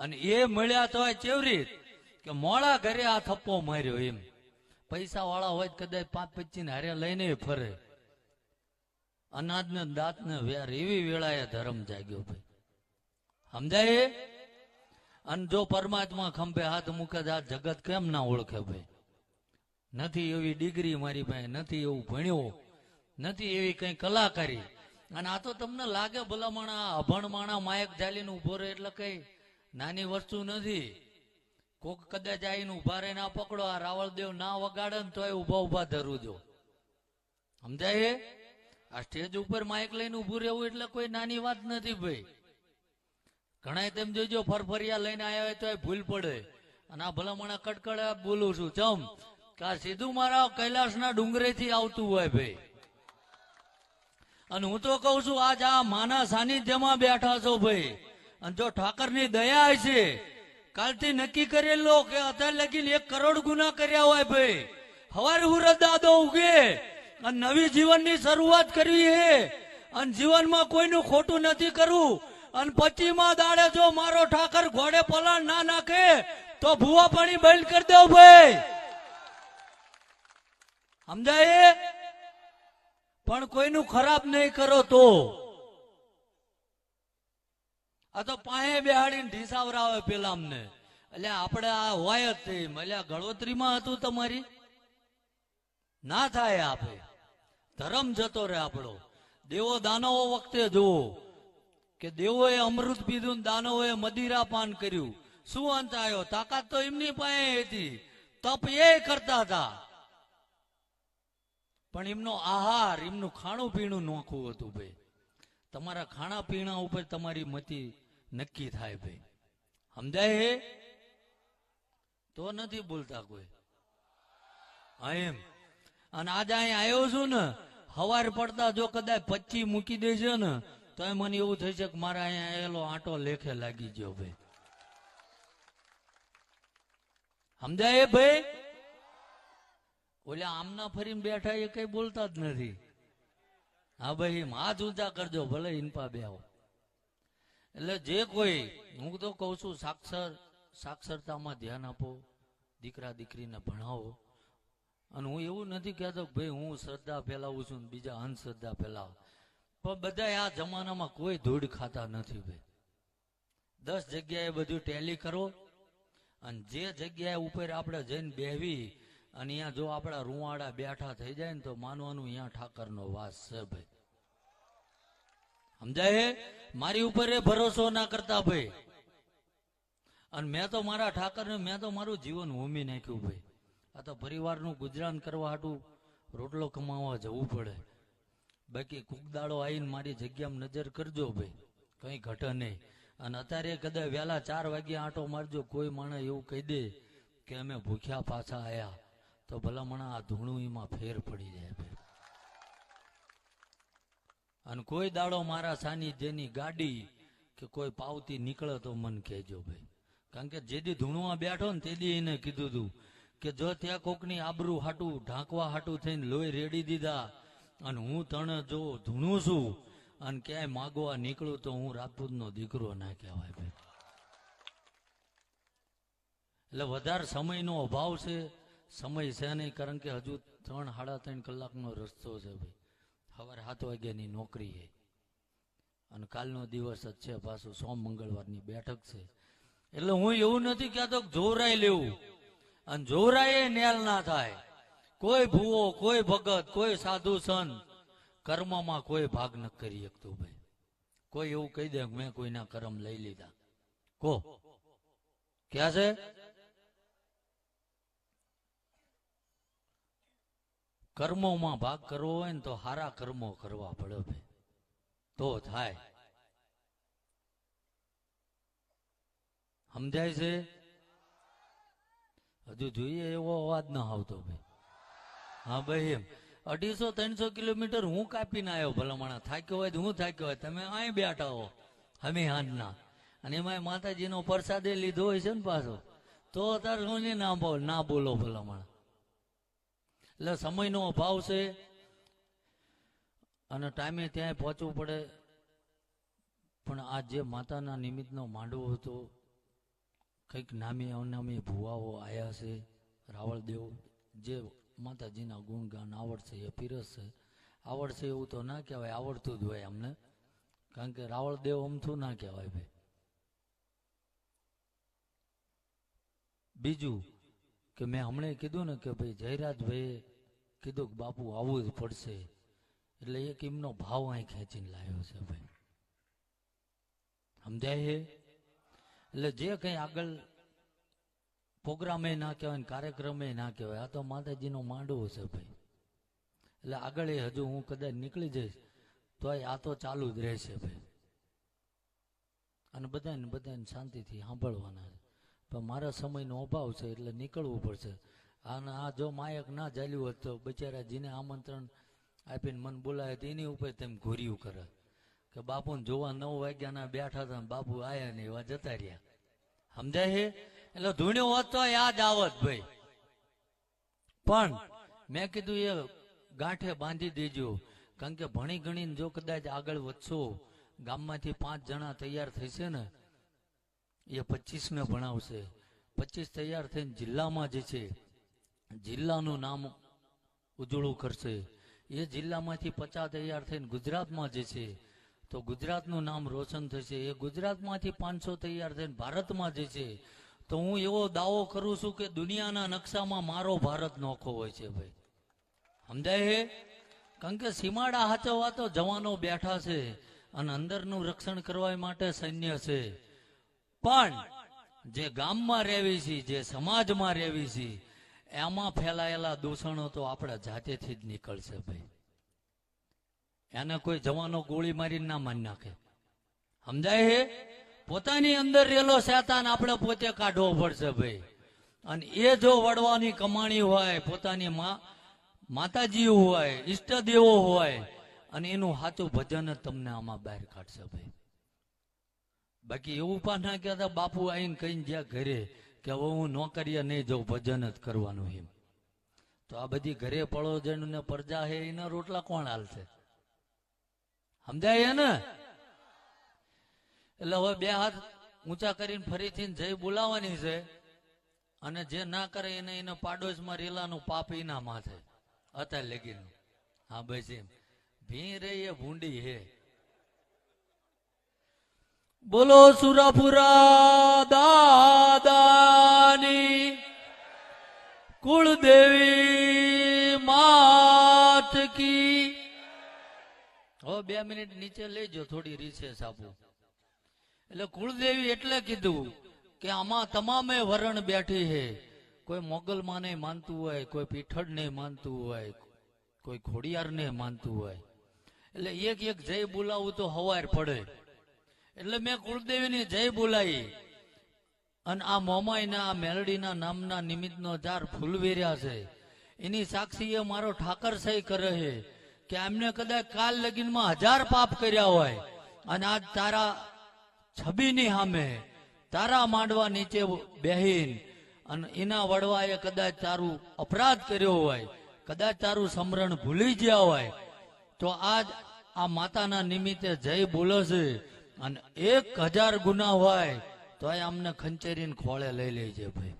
અને એ મળ્યા તો ચેવરી કે મોડા ઘરે આ થપ્પો માર્યો એમ. પૈસા વાળા હોય કદાચ પાંચ પચીસ હારે લઈને ફરે. અનાજ ને દાંત ને વેર એવી વેળાએ ધર્મ જાગ્યો ભાઈ. સમજાય? અને જો પરમાત્મા ખંભે હાથ મૂકે આ જગત કેમ ના ઓળખે ભાઈ? નથી એવી ડિગ્રી મારી પાસે, નથી એવું ભણ્યો, નથી એવી કઈ કલાકારી. અને આ તો તમને લાગે ભલામણા અભણ માણા માયક ઝાલીને ઊભો રહે એટલે કઈ નાની વસ્તુ નથી. કોક કદાચ આવીને ઊભા રહીને ના પકડો, આ રાવળદેવ ના વગાડે ને તોય ઊભા ઊભા ધરું જો સમજાય? આ સ્ટેજ ઉપર માઇક લઈને ઉભું રહેવું એટલે કોઈ નાની વાત નથી ભાઈ. ઘણા તેમ જોજો, ફરફરિયા લઈને આવ્યા હોય તોય ભૂલ પડે. અને આ ભલામણા કડકડે બોલું છું, ચમ. કે સીધું મારા કૈલાસના ડુંગરેથી આવતું હોય ભાઈ. અને હું તો કઉ છું, આજ આ માના સાનિધ્યમાં બેઠા છો ભાઈ. અને જો ઠાકરની દયા છે, કાલથી નક્કી કરેલો કે અત્યારે લગીન એક કરોડ ગુના કર્યા હોય ભાઈ. હવારે હુરત દાદો ઉગે અને નવી જીવનની શરૂઆત કરવી હે. અને જીવનમાં કોઈનું ખોટું નથી કરવું. અને પચીમાં દાડે જો મારો ઠાકર ઘોડે પલાણ ના નાખે, તો ભૂવા પાણી બંધ કરી દો ભાઈ. સમજાય? પણ કોઈનું ખરાબ નહીં કરો તો. આ તો પાયે બેહાડીને ઢીસાવરાવે પેલા અમને એટલે આપણે આ હોય જ તે એટલે ગળોતરીમાં હતું તમારી? ના થાય આપે. ધર્મ જતો રહે આપણો. દેવો દાનવો વખતે જુઓ કે દેવોએ અમૃત પીધું દાનવોએ મદિરા પાન કર્યું. શું અંત આવ્યો તાકાત તો એમની પાસે હતી. તપ એ કરતા હતા. પણ એમનો આહાર, એમનું ખાણું પીણું નોખું હતું ભાઈ. તમારા ખાણા પીણા ઉપર તમારી મતી નક્કી થાય ભાઈ. સમજાય હે? તો નથી બોલતા કોઈ. હા એમ. અને આજે અહીં આવ્યો છું ને, હવાર પડતા જો કદાચ પચી મૂકી દેશે ને, તો એ મને એવું થઈ છે કે મારા અહીંયા આવેલો આંટો લેખે લાગી ગયો ભાઈ. સમજાય ભાઈ? ઓલે આમના ફરીને બેઠા એ કઈ બોલતા જ નથી. હા ભાઈ હાથ ઊંચા કરજો, ભલે ઇનપા બે એટલે જે કોઈ, હું તો કઉ છું, સાક્ષર, સાક્ષરતામાં ધ્યાન આપો, દીકરા દીકરીને ભણાવો. અને હું એવું નથી કહેતો ભાઈ, હું શ્રદ્ધા ફેલાવું છું બીજા અંધશ્રદ્ધા ફેલાવો. પણ બધા આ જમાનામાં કોઈ ધૂળ ખાતા નથી ભાઈ. દસ જગ્યાએ બધું ટેલી કરો અને જે જગ્યાએ ઉપર આપણે જઈને બેહવી અને અહીંયા જો આપણા રૂવાડા બેઠા થઈ જાય ને તો માનવાનું અહીંયા ઠાકરનો વાસ છે ભાઈ. સમજાય મારી ઉપર એ ભરોસો ના કરતા ભાઈ. અને મેં તો મારા ઠાકરને, મેં તો મારું જીવન હોમી નાખ્યું ભાઈ. આ તો પરિવારનું ગુજરાન કરવા હાટું રોટલો કમાવા જવું પડે. બાકી કુકદાડો આવીને મારી જગ્યામાં નજર કરજો ભાઈ. કઈ ઘટે નહીં. અને અત્યારે કદાચ વહેલા ચાર વાગ્યા આંટો મારજો, કોઈ માણસ એવું કહી દે કે અમે ભૂખ્યા પાછા આયા. તો ભલામણ આ ધૂણું એમાં ફેર પડી જાય ભાઈ. અને કોઈ દાડો મારા સાનિધ્યની ગાડી કે કોઈ પાવતી નીકળે તો મન કહેજો ભાઈ. કારણ કે જેદી ધૂણુંમાં બેઠો ને તેદી એને કીધું હતું કે જો ત્યાં કોકની આબરૂ હાટું, ઢાંકવા હાટું થઈને લોહી રેડી દીધા અને હું તને જો ધૂણું છું અને ક્યાંય માગવા નીકળું તો હું રાજપૂતનો દીકરો ના કહેવાય ભાઈ. એટલે વધારે સમયનો અભાવ છે. સમય છે નહીં, કારણ કે હજુ ત્રણ, સાડા ત્રણ કલાકનો રસ્તો છે ભાઈ. સવારે સાત વાગ્યાની નોકરી છે. અને કાલનો દિવસ જ છે, પાછું સોમ મંગળવારની બેઠક છે. એટલે હું એવું નથી કહેતો જોરાય લેવું. અને જોરાય નેલ ના થાય. કોઈ ભૂવો, કોઈ ભગત, કોઈ સાધુ સંત, કર્મમાં કોઈ ભાગ ન કરી શકતું ભાઈ. કોઈ એવું કહી દે મેં કોઈના કર્મ લઈ લીધા. કો. ક્યાં છે? કર્મોમાં ભાગ કરવો હોય ને તો સારા કર્મો કરવા પડે ભાઈ. તો થાય. સમજાય છે? હજુ જોઈએ એવો અવાજ ના આવતો ભાઈ. હા ભાઈ એમ. અઢીસો ત્રણસો કિલોમીટર હું કાપીને આવ્યો ભલામણા. થાક્યો હોય તો હું થાક્યો હોય? તમે અહીં બેઠા હો. હમી હાંજના અને એમાં માતાજીનો પ્રસાદે લીધો હોય છે ને પાછો. તો તાર હું ના બોલ ના બોલો ભલામણા. એટલે સમયનો અભાવ છે. અને ટાઈમે ત્યાં પહોંચવું પડે. પણ આ જે માતાના નિમિત્તનો માંડવો હતો, કંઈક નામી અનામે ભુવાઓ આવ્યા છે. રાવળદેવ જે માતાજીના ગુણગાન આવડશે એ પીરસશે. આવડશે એવું તો ના કહેવાય, આવડતું જ હોય અમને કારણ કે રાવળદેવ અમથું ના કહેવાય ભાઈ. બીજું કે મેં હમણાં કીધું ને કે ભાઈ જયરાજભાઈએ કીધું કે બાપુ આવવું જ પડશે. એટલે એક એમનો ભાવ અહીં ખેંચીને લાવ્યો છે ભાઈ. સમજાય છે? એટલે જે કંઈ આગળ પ્રોગ્રામે ના કહેવાય કાર્યક્રમે ના કહેવાય, આ તો માતાજીનો માંડવો છે ભાઈ. એટલે આગળ એ હજુ હું કદાચ નીકળી જઈશ તો આ તો ચાલુ જ રહેશે ભાઈ. અને બધાને બધાને શાંતિથી સાંભળવાના છે. પણ મારા સમયનો અભાવ છે, એટલે નીકળવું પડશે. અને આ જો માયક ના ચાલ્યું હોત તો બિચારા જેને આમંત્રણ આપીને મન બોલાવે તો એની ઉપર તેમ ઘોર્યું કરે. કે બાપુને જોવા નવ વાગ્યાના બેઠા હતા બાપુ આયા ને એવા જતા રહ્યા. સમજાય છે એટલે ધૂણ્યો હોત તો યાદ આવત ભાઈ. પણ મેં કીધું એ ગાંઠે બાંધી દેજો. કારણ કે ભણી ગણીને જો કદાચ આગળ વધશો, ગામમાંથી પાંચ જણા તૈયાર થશે ને, એ પચીસ ને ભણાવશે. પચીસ તૈયાર થઈને જિલ્લામાં જે છે જિલ્લાનું નામ ઉજળું કરશે. એ જિલ્લામાંથી પચાસ તૈયાર થઈને ગુજરાતમાં જે છે, તો ગુજરાતનું નામ રોશન થશે. એ ગુજરાતમાંથી પાંચસો તૈયાર થઈને ભારતમાં જે છે, તો હું એવો દાવો કરું છું કે દુનિયાના નકશામાં મારો ભારત નોખો હોય છે ભાઈ. સમજાય હે? કારણ કે સીમાડા હાચવવા તો જવાનો બેઠા છે અને અંદરનું રક્ષણ કરવા માટે સૈન્ય છે. પણ જે ગામમાં રહેવી છે, જે સમાજમાં રહેવી છે એમાં ફેલાયેલા દૂષણો તો આપણા જાતેથી જ નીકળશે ભાઈ. એને કોઈ જવાનો ગોળી મારી ના મારી નાખે. સમજાય હે? પોતાની અંદર રેલો શેતાન આપણે પોતે કાઢવો પડશે ભાઈ. અને એ જો વડવાની કમાણી હોય, પોતાની માતાજી હોય, ઈષ્ટદેવો હોય, અને એનું સાચું ભજન જ તમને આમાં બહાર કાઢશે ભાઈ. બાકી એવું પણ ના કહેતા, બાપુ આવીને કહીને જ્યાં ઘરે કે હવે હું નોકરીએ નહીં જાઉં ભજન જ કરવાનું એમ. તો આ બધી ઘરે પળોજણ ને પરજા હે, એના રોટલા કોણ હાલશે? સમજાય ને એટલે હવે બે હાથ ઊંચા કરીને ફરીથી જય બોલાવાની છે અને જે ના કરે એને એને પાડોશમાં રેલાનું પાપ એના માથે. અત્યારે લગીન. હા ભાઈ ભી રહી એ ભૂંડી હે. બોલો સુરાપુરા દાદાની કુળદેવી માત કી. હો બે મિનિટ નીચે લેજો, થોડી રિસેસ આપું. એટલે કુળદેવી એટલે કીધું કે આમાં તમામે વરણ બેઠી છે. કોઈ મોગલ માને માનતું હોય, કોઈ પીઠળ ને માનતું હોય, કોઈ ખોડિયાર ને માનતું હોય. એટલે એક એક જય બોલાવું તો હવાર પડે. એટલે મેં કુળદેવીની જય બોલાવી. અને આ મોમાઈના આ મેલડીના નામના નિમિત્તનો જાર ફૂલ વેર્યા છે. એની સાક્ષીએ મારો ઠાકર સહી કરે છે કે એમને કદાચ કાલ લગીનમાં હજાર પાપ કર્યા હોય અને આજ તારા છબીની સામે તારા માંડવા નીચે બેહીન અને એના વડવાએ કદાચ તારું અપરાધ કર્યો હોય કદાચ તારું સમરણ ભૂલી ગયા હોય, તો આજ આ માતાના નિમિત્તે જય બોલે છે. અને એક હજાર ગુના હોય તો એ અમને ખંચેરીને ખોળે લઈ લેજે ભાઈ.